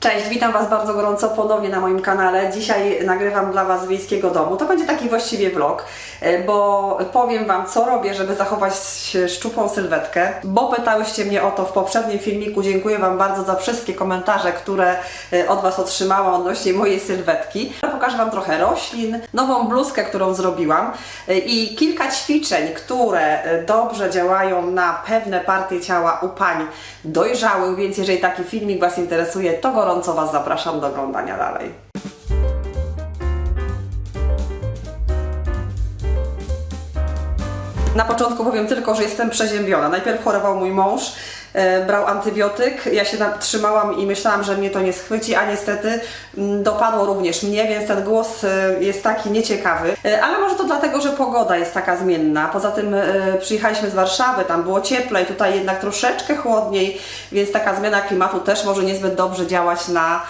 Cześć, witam Was bardzo gorąco ponownie na moim kanale. Dzisiaj nagrywam dla Was z wiejskiego domu. To będzie taki właściwie vlog, e, bo powiem Wam, co robię, żeby zachować szczupłą sylwetkę. Bo pytałyście mnie o to w poprzednim filmiku. Dziękuję Wam bardzo za wszystkie komentarze, które e, od Was otrzymałam odnośnie mojej sylwetki. Pokażę Wam trochę roślin, nową bluzkę, którą zrobiłam e, i kilka ćwiczeń, które dobrze działają na pewne partie ciała u pań dojrzałych, więc jeżeli taki filmik Was interesuje, to gorąco Was zapraszam do oglądania dalej. Na początku powiem tylko, że jestem przeziębiona. Najpierw chorował mój mąż, brał antybiotyk, ja się na- trzymałam i myślałam, że mnie to nie schwyci, a niestety mm, dopadło również mnie, więc ten głos e, jest taki nieciekawy. E, ale może to dlatego, że pogoda jest taka zmienna. Poza tym e, przyjechaliśmy z Warszawy, tam było cieplej, tutaj jednak troszeczkę chłodniej, więc taka zmiana klimatu też może niezbyt dobrze działać na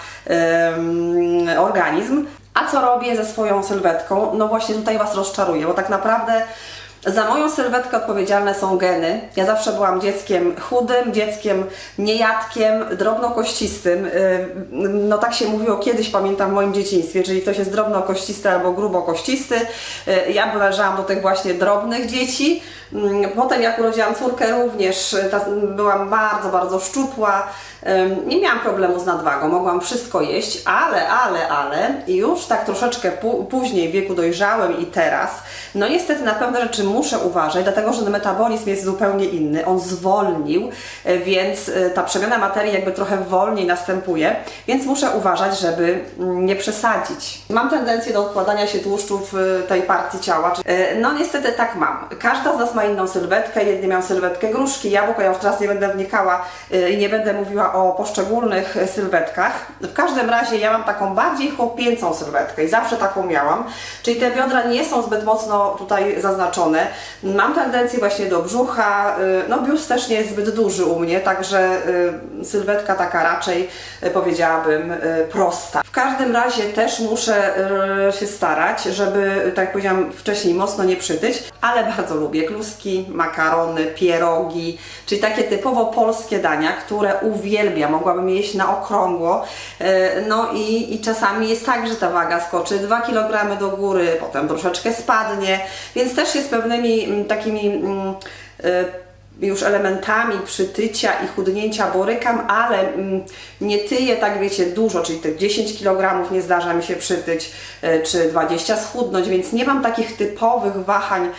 organizm. A co robię ze swoją sylwetką? No właśnie tutaj Was rozczaruję, bo tak naprawdę za moją sylwetkę odpowiedzialne są geny. Ja zawsze byłam dzieckiem chudym, dzieckiem niejadkiem, drobnokościstym. No tak się mówiło kiedyś, pamiętam w moim dzieciństwie, czyli ktoś jest drobnokościsty albo grubokościsty. Ja należałam do tych właśnie drobnych dzieci. Potem jak urodziłam córkę również ta, byłam bardzo, bardzo szczupła. Nie miałam problemu z nadwagą, mogłam wszystko jeść, ale, ale, ale już tak troszeczkę później w wieku dojrzałym i teraz, no niestety na pewne rzeczy muszę uważać, dlatego że metabolizm jest zupełnie inny, on zwolnił, e, więc e, ta przemiana materii jakby trochę wolniej następuje, więc muszę uważać, żeby mm, nie przesadzić. Mam tendencję do odkładania się tłuszczów e, tej partii ciała. No niestety tak mam. Każda z nas ma inną sylwetkę, jedni mają sylwetkę gruszki, jabłka, ja już teraz nie będę wnikała i nie będę mówiła o poszczególnych sylwetkach. W każdym razie ja mam taką bardziej chłopięcą sylwetkę i zawsze taką miałam, czyli te biodra nie są zbyt mocno tutaj zaznaczone. Mam tendencję właśnie do brzucha, y, no biust też nie jest zbyt duży u mnie, także y, sylwetka taka raczej y, powiedziałabym prosta. W każdym razie też muszę y, się starać, żeby, tak jak powiedziałam wcześniej, mocno nie przytyć, ale bardzo lubię kluski, makarony, pierogi, czyli takie typowo polskie dania, które uwielbiam, mogłabym jeść na okrągło. Y, No i, i czasami jest tak, że ta waga skoczy 2 kg do góry, potem troszeczkę spadnie, więc też jest pewnymi takimi y, już elementami przytycia i chudnięcia borykam, ale mm, nie tyję tak wiecie dużo, czyli tych 10 kg nie zdarza mi się przytyć, y, czy 20 schudnąć, więc nie mam takich typowych wahań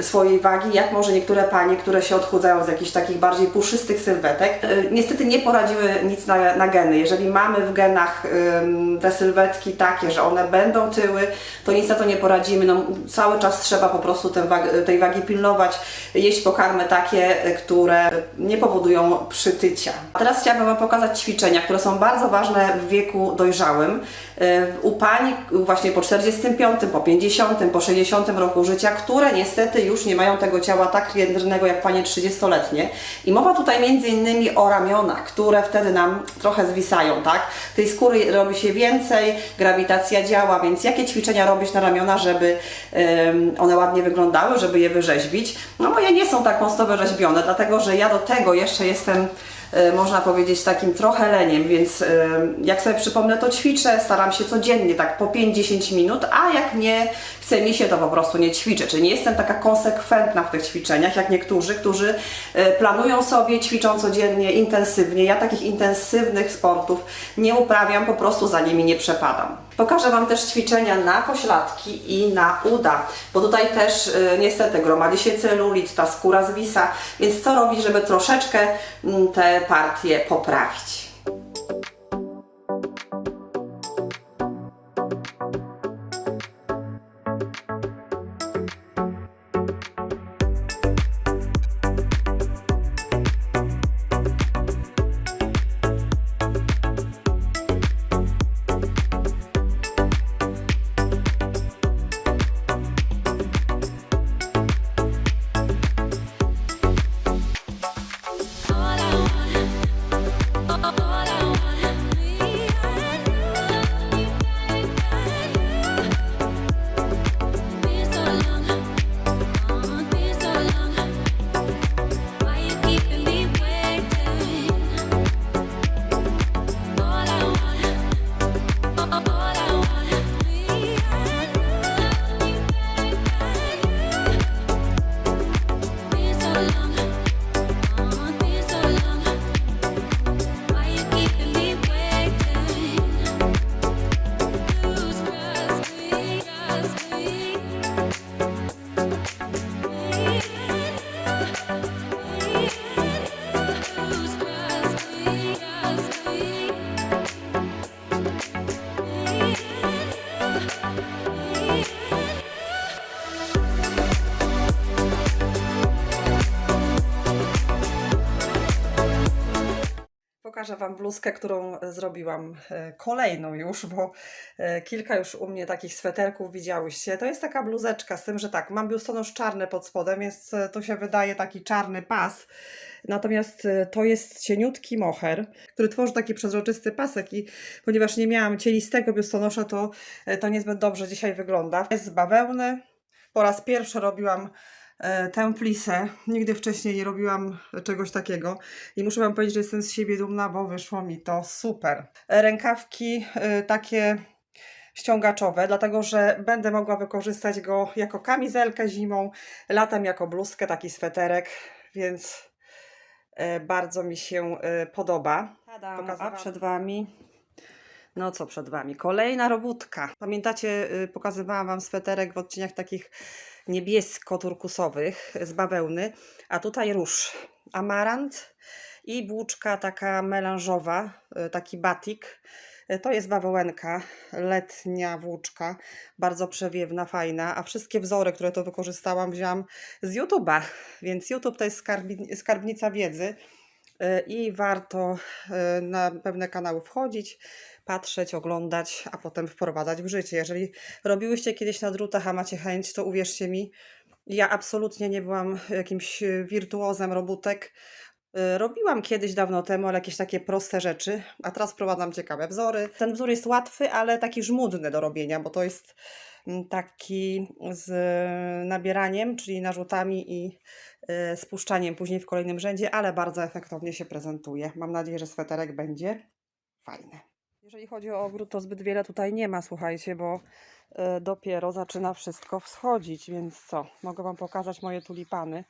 swojej wagi, jak może niektóre panie, które się odchudzają z jakichś takich bardziej puszystych sylwetek. Y, Niestety nie poradziły nic na, na geny. Jeżeli mamy w genach te sylwetki takie, że one będą tyły, to nic na to nie poradzimy. No, cały czas trzeba po prostu tej wagi pilnować, jeść pokarmy takie, które nie powodują przytycia. A teraz chciałabym Wam pokazać ćwiczenia, które są bardzo ważne w wieku dojrzałym. Y, U pań właśnie po 45, po 50, po 60 roku życia, które niestety już nie mają tego ciała tak jędrnego jak panie 30-letnie. I mowa tutaj między innymi o ramionach, które wtedy nam trochę zwisają, tak? Tej skóry robi się więcej, grawitacja działa, więc jakie ćwiczenia robić na ramiona, żeby one ładnie wyglądały, żeby je wyrzeźbić? No moje nie są tak mocno wyrzeźbione, dlatego że ja do tego jeszcze jestem e, można powiedzieć takim trochę leniem, więc e, jak sobie przypomnę to ćwiczę, staram się codziennie tak po 5-10 minut, a jak nie chce mi się to po prostu nie ćwiczę, czyli nie jestem taka konsekwentna w tych ćwiczeniach jak niektórzy, którzy e, planują sobie, ćwiczą codziennie, intensywnie. Ja takich intensywnych sportów nie uprawiam, po prostu za nimi nie przepadam. Pokażę Wam też ćwiczenia na pośladki i na uda, bo tutaj też y, niestety gromadzi się celulit, ta skóra zwisa, więc co robić, żeby troszeczkę mm, te partie poprawić? Wam bluzkę, którą e, zrobiłam e, kolejną już, bo e, kilka już u mnie takich sweterków widziałyście. To jest taka bluzeczka z tym, że tak, mam biustonosz czarny pod spodem, więc to się wydaje taki czarny pas. Natomiast to jest cieniutki moher, który tworzy taki przezroczysty pasek i ponieważ nie miałam cielistego biustonosza, to to niezbyt dobrze dzisiaj wygląda. Jest z bawełny. Po raz pierwszy robiłam tę plisę. Nigdy wcześniej nie robiłam czegoś takiego i muszę Wam powiedzieć, że jestem z siebie dumna, bo wyszło mi to super. E, Rękawki e, takie ściągaczowe, dlatego że będę mogła wykorzystać go jako kamizelkę zimą, latem jako bluzkę, taki sweterek, więc e, bardzo mi się e, podoba. A Pokazywałam. przed Wami no co przed Wami? Kolejna robótka. Pamiętacie, y, pokazywałam Wam sweterek w odcieniach takich niebiesko-turkusowych z bawełny, a tutaj róż, amarant i włóczka taka melanżowa, y, taki batik. Y, To jest bawełenka, letnia włóczka, bardzo przewiewna, fajna, a wszystkie wzory, które to wykorzystałam, wzięłam z YouTube'a, więc YouTube to jest skarbnica wiedzy y, i warto na pewne kanały wchodzić, patrzeć, oglądać, a potem wprowadzać w życie. Jeżeli robiłyście kiedyś na drutach, a macie chęć, to uwierzcie mi, ja absolutnie nie byłam jakimś y, wirtuozem robótek. Y, Robiłam kiedyś dawno temu, ale jakieś takie proste rzeczy, a teraz wprowadzam ciekawe wzory. Ten wzór jest łatwy, ale taki żmudny do robienia, bo to jest mm, taki z nabieraniem, czyli narzutami i spuszczaniem później w kolejnym rzędzie, ale bardzo efektownie się prezentuje. Mam nadzieję, że sweterek będzie fajny. Jeżeli chodzi o ogród, to zbyt wiele tutaj nie ma, słuchajcie, bo y, dopiero zaczyna wszystko wschodzić, więc co? Mogę Wam pokazać moje tulipany.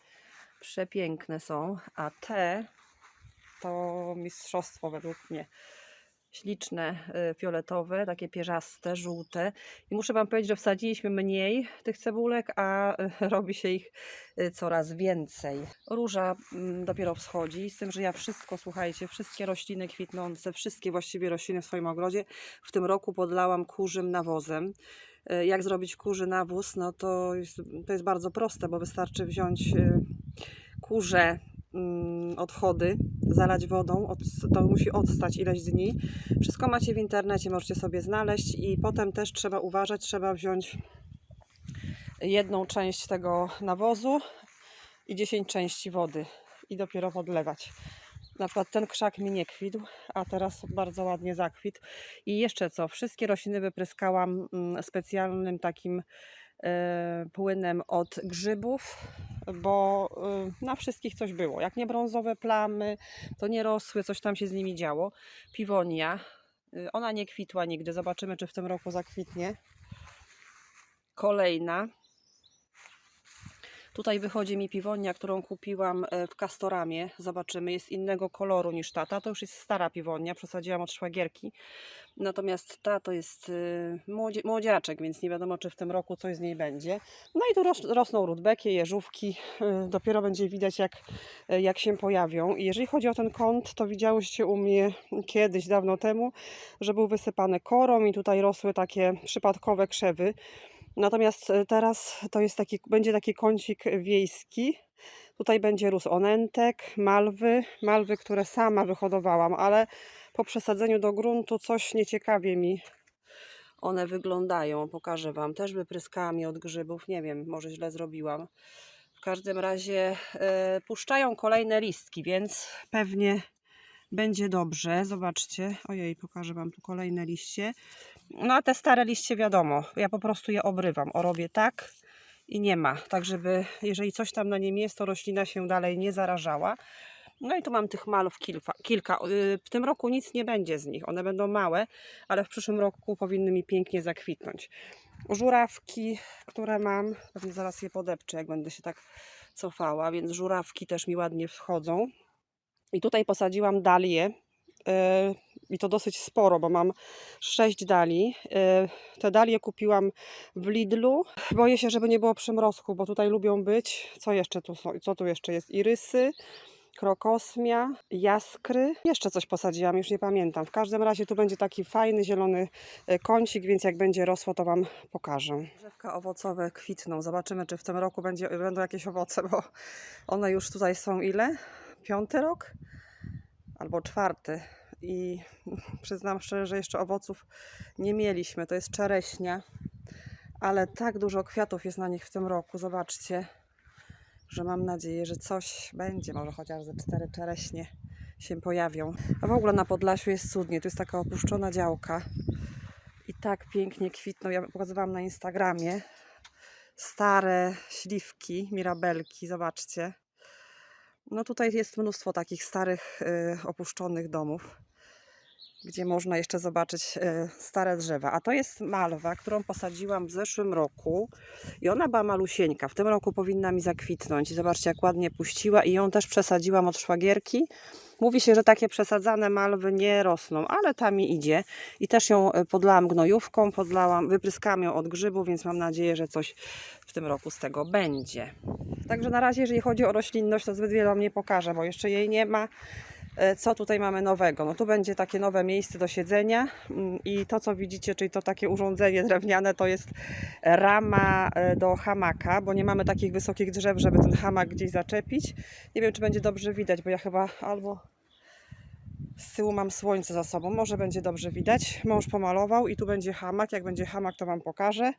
Przepiękne są, a te to mistrzostwo według mnie. Śliczne, y, fioletowe, takie pierzaste, żółte. I muszę Wam powiedzieć, że wsadziliśmy mniej tych cebulek, a y, robi się ich y, coraz więcej. Róża mm, dopiero wschodzi, z tym, że ja wszystko, słuchajcie, wszystkie rośliny kwitnące, wszystkie właściwie rośliny w swoim ogrodzie w tym roku podlałam kurzym nawozem. Jak zrobić kurzy nawóz? No to jest, to jest bardzo proste, bo wystarczy wziąć kurze mm, odchody, zalać wodą, od, to musi odstać ileś dni. Wszystko macie w internecie, możecie sobie znaleźć i potem też trzeba uważać, trzeba wziąć jedną część tego nawozu i 10 części wody i dopiero podlewać. Na przykład ten krzak mi nie kwitł, a teraz bardzo ładnie zakwitł. I jeszcze co, wszystkie rośliny wypryskałam mm, specjalnym takim e, płynem od grzybów, bo y, na wszystkich coś było. Jak nie brązowe plamy, to nie rosły, coś tam się z nimi działo. Piwonia, y, ona nie kwitła nigdy. Zobaczymy, czy w tym roku zakwitnie. Kolejna. Tutaj wychodzi mi piwonia, którą kupiłam e, w Castoramie. Zobaczymy, jest innego koloru niż ta. To już jest stara piwonia, przesadziłam od szwagierki. Natomiast ta to jest y, młodzie, młodziaczek, więc nie wiadomo, czy w tym roku coś z niej będzie. No i tu ros, rosną rudbekie, jeżówki. y, Dopiero będzie widać, jak, jak się pojawią. I jeżeli chodzi o ten kąt, to widziałyście u mnie kiedyś, dawno temu, że był wysypany korą i tutaj rosły takie przypadkowe krzewy. Natomiast e, teraz to jest taki, będzie taki kącik wiejski. Tutaj będzie rósł onentek, malwy, malwy, które sama wyhodowałam, ale po przesadzeniu do gruntu coś nieciekawie mi one wyglądają. Pokażę Wam. Też wypryskałam je od grzybów. Nie wiem, może źle zrobiłam. W każdym razie e, puszczają kolejne listki, więc pewnie będzie dobrze. Zobaczcie. Ojej, pokażę Wam tu kolejne liście. No a te stare liście wiadomo, ja po prostu je obrywam. O robię tak i nie ma. Tak, żeby jeżeli coś tam na nim jest, to roślina się dalej nie zarażała. No i tu mam tych malów kilka. kilka. Yy, W tym roku nic nie będzie z nich. One będą małe, ale w przyszłym roku powinny mi pięknie zakwitnąć. Żurawki, które mam, pewnie zaraz je podepczę, jak będę się tak cofała, więc żurawki też mi ładnie wchodzą. I tutaj posadziłam dalię. yy, I to dosyć sporo, bo mam sześć dali. Yy, Te dalie kupiłam w Lidlu. Boję się, żeby nie było przymrozku, bo tutaj lubią być. Co jeszcze tu są? Co tu jeszcze jest? Irysy, krokosmia, jaskry. Jeszcze coś posadziłam, już nie pamiętam. W każdym razie tu będzie taki fajny, zielony e, kącik, więc jak będzie rosło, to Wam pokażę. Drzewka owocowe kwitną. Zobaczymy, czy w tym roku będzie, będą jakieś owoce, bo one już tutaj są ile? Piąty rok? Albo czwarty. I przyznam szczerze, że jeszcze owoców nie mieliśmy. To jest czereśnia, ale tak dużo kwiatów jest na nich w tym roku. Zobaczcie, że mam nadzieję, że coś będzie, może chociaż ze cztery czereśnie się pojawią. A w ogóle na Podlasiu jest cudnie, tu jest taka opuszczona działka i tak pięknie kwitną. Ja pokazywałam na Instagramie stare śliwki, mirabelki, zobaczcie. No tutaj jest mnóstwo takich starych, y, opuszczonych domów, gdzie można jeszcze zobaczyć y, stare drzewa. A to jest malwa, którą posadziłam w zeszłym roku i ona była malusieńka. W tym roku powinna mi zakwitnąć. I zobaczcie, jak ładnie puściła i ją też przesadziłam od szwagierki. Mówi się, że takie przesadzane malwy nie rosną, ale ta mi idzie. I też ją y, podlałam gnojówką, podlałam, wypryskałam ją od grzybu, więc mam nadzieję, że coś w tym roku z tego będzie. Także na razie, jeżeli chodzi o roślinność, to zbyt wiele nie pokażę, bo jeszcze jej nie ma. E, Co tutaj mamy nowego? No tu będzie takie nowe miejsce do siedzenia mm, i to, co widzicie, czyli to takie urządzenie drewniane, to jest rama e, do hamaka, bo nie mamy takich wysokich drzew, żeby ten hamak gdzieś zaczepić. Nie wiem, czy będzie dobrze widać, bo ja chyba albo z tyłu mam słońce za sobą, może będzie dobrze widać. Mąż pomalował i tu będzie hamak. Jak będzie hamak, to Wam pokażę.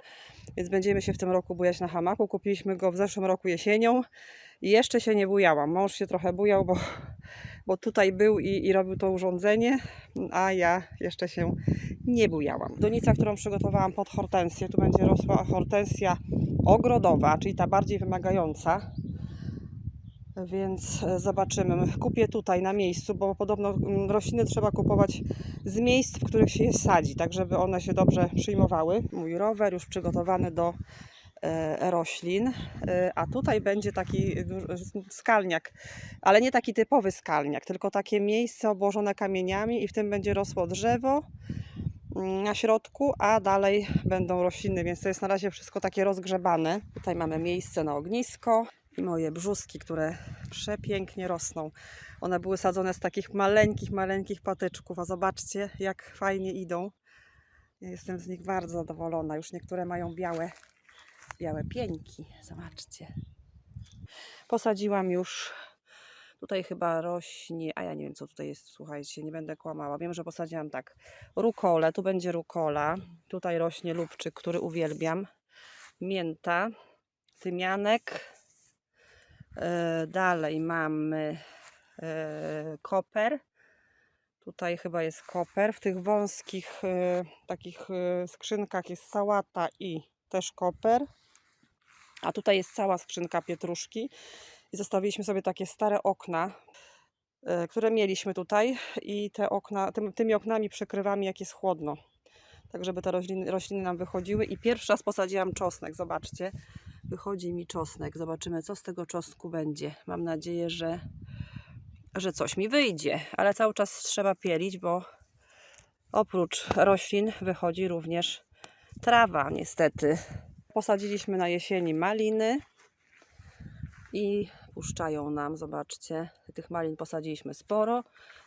Więc będziemy się w tym roku bujać na hamaku. Kupiliśmy go w zeszłym roku jesienią jeszcze się nie bujałam. Mąż się trochę bujał, bo, bo tutaj był i, i robił to urządzenie, a ja jeszcze się nie bujałam. Donica, którą przygotowałam pod hortensję, tu będzie rosła hortensja ogrodowa, czyli ta bardziej wymagająca. Więc e, zobaczymy. Kupię tutaj na miejscu, bo podobno mm, rośliny trzeba kupować z miejsc, w których się je sadzi, tak żeby one się dobrze przyjmowały. Mój rower już przygotowany do roślin, E, a tutaj będzie taki skalniak, ale nie taki typowy skalniak, tylko takie miejsce obłożone kamieniami i w tym będzie rosło drzewo mm, na środku, a dalej będą rośliny, więc to jest na razie wszystko takie rozgrzebane. Tutaj mamy miejsce na ognisko i moje brzuski, które przepięknie rosną. One były sadzone z takich maleńkich, maleńkich patyczków, a zobaczcie jak fajnie idą. Jestem z nich bardzo zadowolona. Już niektóre mają białe, białe pieńki. Zobaczcie. Posadziłam już Tutaj chyba rośnie, a ja nie wiem co tutaj jest, słuchajcie, nie będę kłamała. Wiem, że posadziłam tak rukolę, tu będzie rukola, tutaj rośnie lubczyk, który uwielbiam, mięta, tymianek, e, dalej mamy e, koper, tutaj chyba jest koper, w tych wąskich e, takich skrzynkach jest sałata i też koper, a tutaj jest cała skrzynka pietruszki. I zostawiliśmy sobie takie stare okna, e, które mieliśmy tutaj. I te okna, tym, tymi oknami przykrywamy jak jest chłodno, tak żeby te rośliny, rośliny nam wychodziły. I pierwszy raz posadziłam czosnek, zobaczcie, wychodzi mi czosnek, zobaczymy co z tego czosnku będzie, mam nadzieję, że, że coś mi wyjdzie, ale cały czas trzeba pielić, bo oprócz roślin wychodzi również trawa niestety. Posadziliśmy na jesieni maliny, i puszczają nam, zobaczcie, tych malin posadziliśmy sporo.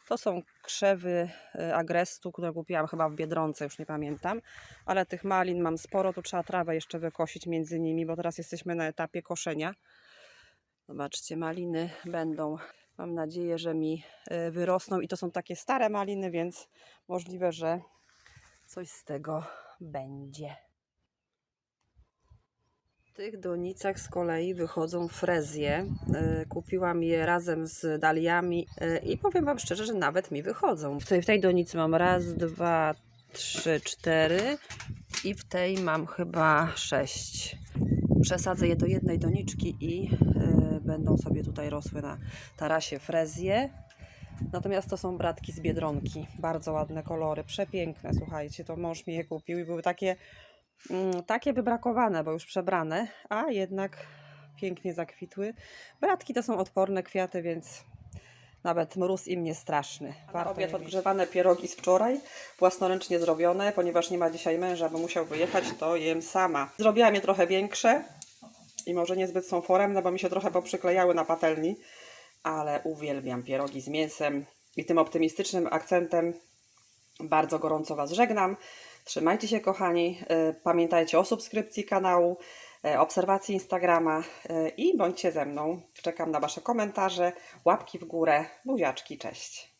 To są krzewy e, agrestu, które kupiłam chyba w Biedronce, już nie pamiętam, ale tych malin mam sporo, tu trzeba trawę jeszcze wykosić między nimi, bo teraz jesteśmy na etapie koszenia. Zobaczcie, maliny będą, mam nadzieję, że mi e, wyrosną i to są takie stare maliny, więc możliwe, że coś z tego będzie. Tych donicach z kolei wychodzą frezje. E, Kupiłam je razem z daliami e, i powiem Wam szczerze, że nawet mi wychodzą. W tej, w tej donicy mam raz, dwa, trzy, cztery i w tej mam chyba sześć. Przesadzę je do jednej doniczki i e, będą sobie tutaj rosły na tarasie frezje. Natomiast to są bratki z Biedronki. Bardzo ładne kolory, przepiękne. Słuchajcie, to mąż mi je kupił i były takie takie wybrakowane, bo już przebrane, a jednak pięknie zakwitły. Bratki to są odporne kwiaty, więc nawet mróz im nie straszny. Na obiad odgrzewane pierogi z wczoraj, własnoręcznie zrobione, ponieważ nie ma dzisiaj męża, bo musiał wyjechać, to jem sama. Zrobiłam je trochę większe i może niezbyt są foremne, bo mi się trochę poprzyklejały na patelni, ale uwielbiam pierogi z mięsem i tym optymistycznym akcentem bardzo gorąco Was żegnam. Trzymajcie się, kochani. E, Pamiętajcie o subskrypcji kanału, e, obserwacji Instagrama e, i bądźcie ze mną. Czekam na Wasze komentarze, łapki w górę, buziaczki, cześć.